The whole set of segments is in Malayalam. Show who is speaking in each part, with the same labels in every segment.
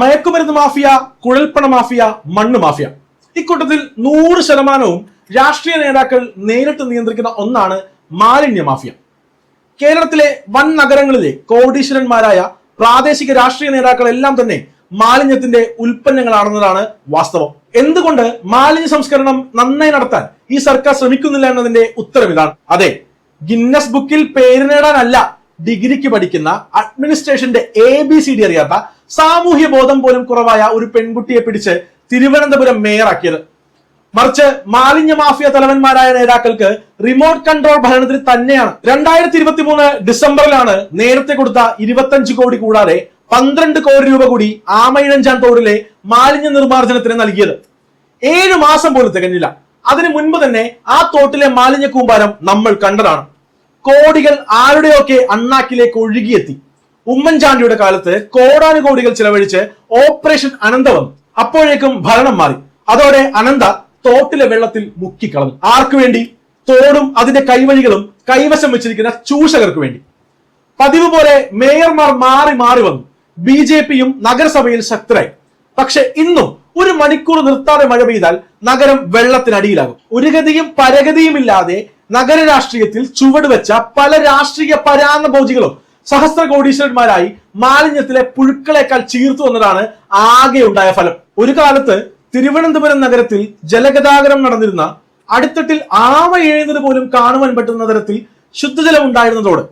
Speaker 1: മയക്കുമരുന്ന് മാഫിയ കുഴൽപ്പണ മാഫിയ മണ്ണ് മാഫിയ. ഇക്കൂട്ടത്തിൽ നൂറ് ശതമാനവും രാഷ്ട്രീയ നേതാക്കൾ നേരിട്ട് നിയന്ത്രിക്കുന്ന ഒന്നാണ് മാലിന്യ മാഫിയ. കേരളത്തിലെ വൻ നഗരങ്ങളിലെ കോടീശ്വരന്മാരായ പ്രാദേശിക രാഷ്ട്രീയ നേതാക്കളെല്ലാം തന്നെ മാലിന്യത്തിന്റെ ഉൽപ്പന്നങ്ങളാണെന്നതാണ് വാസ്തവം. എന്തുകൊണ്ട് മാലിന്യ സംസ്കരണം നന്നായി നടത്താൻ ഈ സർക്കാർ ശ്രമിക്കുന്നില്ല എന്നതിന്റെ ഉത്തരം ഇതാണ് അതെ ഗിന്നസ് ബുക്കിൽ പേര് നേടാനല്ല ഡിഗ്രിക്ക് പഠിക്കുന്ന അഡ്മിനിസ്ട്രേഷന്റെ എ ബി സി ഡി അറിയാത്ത സാമൂഹ്യ ബോധം പോലും കുറവായ ഒരു പെൺകുട്ടിയെ പിടിച്ച് തിരുവനന്തപുരം മേയറാക്കിയത്. മറിച്ച് മാലിന്യ മാഫിയ തലവന്മാരായ നേതാക്കൾക്ക് റിമോട്ട് കൺട്രോൾ ഭരണത്തിൽ തന്നെയാണ്. രണ്ടായിരത്തി ഇരുപത്തി മൂന്ന് ഡിസംബറിലാണ് നേരത്തെ കൊടുത്ത ഇരുപത്തഞ്ച് കോടി കൂടാതെ പന്ത്രണ്ട് കോടി രൂപ കൂടി ആമയിഴഞ്ചാൻ തോടിലെ മാലിന്യ നിർമ്മാർജനത്തിന് നൽകിയത്. ഏഴു മാസം പോലും തികഞ്ഞില്ല. അതിനു മുൻപ് തന്നെ ആ തോട്ടിലെ മാലിന്യ കൂമ്പാരം നമ്മൾ കണ്ടതാണ്. കോടികൾ ആരുടെയൊക്കെ അണ്ണാക്കിലേക്ക് ഒഴുകിയെത്തി? ഉമ്മൻചാണ്ടിയുടെ കാലത്ത് കോടാനുകോടികൾ ചിലവഴിച്ച് ഓപ്പറേഷൻ അനന്ത വന്നു അപ്പോഴേക്കും ഭരണം മാറി. അതോടെ അനന്ത തോട്ടിലെ വെള്ളത്തിൽ മുക്കിക്കളഞ്ഞു. ആർക്കു വേണ്ടി? തോടും അതിന്റെ കൈവഴികളും കൈവശം വെച്ചിരിക്കുന്ന ചൂഷകർക്ക് വേണ്ടി. പതിവ് പോലെ മേയർമാർ മാറി മാറി വന്നു. ബി ജെ പിയും നഗരസഭയിൽ ശക്തരായി. പക്ഷെ ഇന്നും ഒരു മണിക്കൂർ നിർത്താതെ മഴ പെയ്താൽ നഗരം വെള്ളത്തിനടിയിലാകും. ഒരു ഗതിയും പരഗതിയും ഇല്ലാതെ നഗര രാഷ്ട്രീയത്തിൽ ചുവടുവെച്ച പല രാഷ്ട്രീയ പരാന്നഭോജികളും സഹസ്ര കോടീശ്വരന്മാരായി മാലിന്യത്തിലെ പുഴുക്കളെക്കാൾ ചീർത്തു വന്നതാണ് ആകെ ഉണ്ടായ ഫലം. ഒരു കാലത്ത് തിരുവനന്തപുരം നഗരത്തിൽ ജലഗതാഗതം നടന്നിരുന്ന അടിത്തട്ടിൽ ആമ എഴുന്നത് പോലും കാണുവാൻ പറ്റുന്ന തരത്തിൽ ശുദ്ധജലം ഉണ്ടായിരുന്നതോട്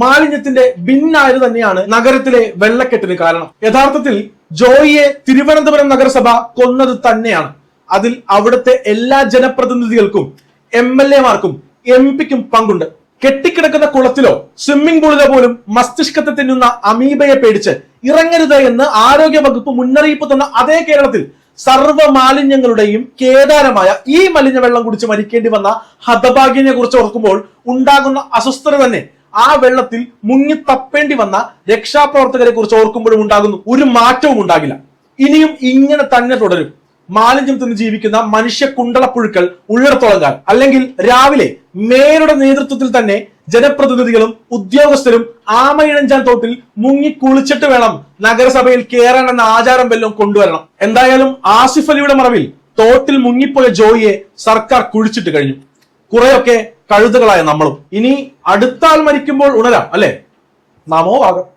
Speaker 1: മാലിന്യത്തിന്റെ ഭിന്നായത് തന്നെയാണ് നഗരത്തിലെ വെള്ളക്കെട്ടിന് കാരണം. യഥാർത്ഥത്തിൽ ജോയിയെ തിരുവനന്തപുരം നഗരസഭ കൊന്നത് തന്നെയാണ്. അതിൽ അവിടുത്തെ എല്ലാ ജനപ്രതിനിധികൾക്കും എം എൽ എമാർക്കും എം പിക്കും പങ്കുണ്ട്. കെട്ടിക്കിടക്കുന്ന കുളത്തിലോ സ്വിമ്മിംഗ് പൂളിലോ പോലും മസ്തിഷ്കത്തെ തിന്നുന്ന അമീബയെ പേടിച്ച് ഇറങ്ങരുത് എന്ന് ആരോഗ്യ വകുപ്പ് മുന്നറിയിപ്പ് തന്ന അതേ കേരളത്തിൽ സർവ മാലിന്യങ്ങളുടെയും കേദാരമായ ഈ മലിന വെള്ളം കുടിച്ച് മരിക്കേണ്ടി വന്ന ഹതഭാഗ്യനെ കുറിച്ച് ഓർക്കുമ്പോൾ ഉണ്ടാകുന്ന അസ്വസ്ഥത തന്നെ ആ വെള്ളത്തിൽ മുങ്ങി തപ്പേണ്ടി വന്ന രക്ഷാപ്രവർത്തകരെ കുറിച്ച് ഓർക്കുമ്പോഴും ഉണ്ടാകുന്നു ഒരു മാറ്റവും ഉണ്ടാകില്ല. ഇനിയും ഇങ്ങനെ തന്നെ തുടരും. മാലിന്യം തിന്ന് ജീവിക്കുന്ന മനുഷ്യ കുണ്ടളപ്പുഴുക്കൾ ഉള്ളിടത്തോളം കാലം. അല്ലെങ്കിൽ രാവിലെ മേയറുടെ നേതൃത്വത്തിൽ തന്നെ ജനപ്രതിനിധികളും ഉദ്യോഗസ്ഥരും ആമയിഴഞ്ചാൻ തോട്ടിൽ മുങ്ങി കുളിച്ചിട്ട് വേണം നഗരസഭയിൽ കയറാൻ എന്ന ആചാരം വല്ലതും കൊണ്ടുവരണം. എന്തായാലും ആസിഫ് അലിയുടെ മറവിൽ തോട്ടിൽ മുങ്ങിപ്പോയ ജോയിയെ സർക്കാർ കുഴിച്ചിട്ട് കഴിഞ്ഞു. കുറെയൊക്കെ കഴുതുകളായ നമ്മളും. ഇനി അടുത്താൽ മരിക്കുമ്പോൾ ഉണരാം അല്ലെ? നാമോ ആകാം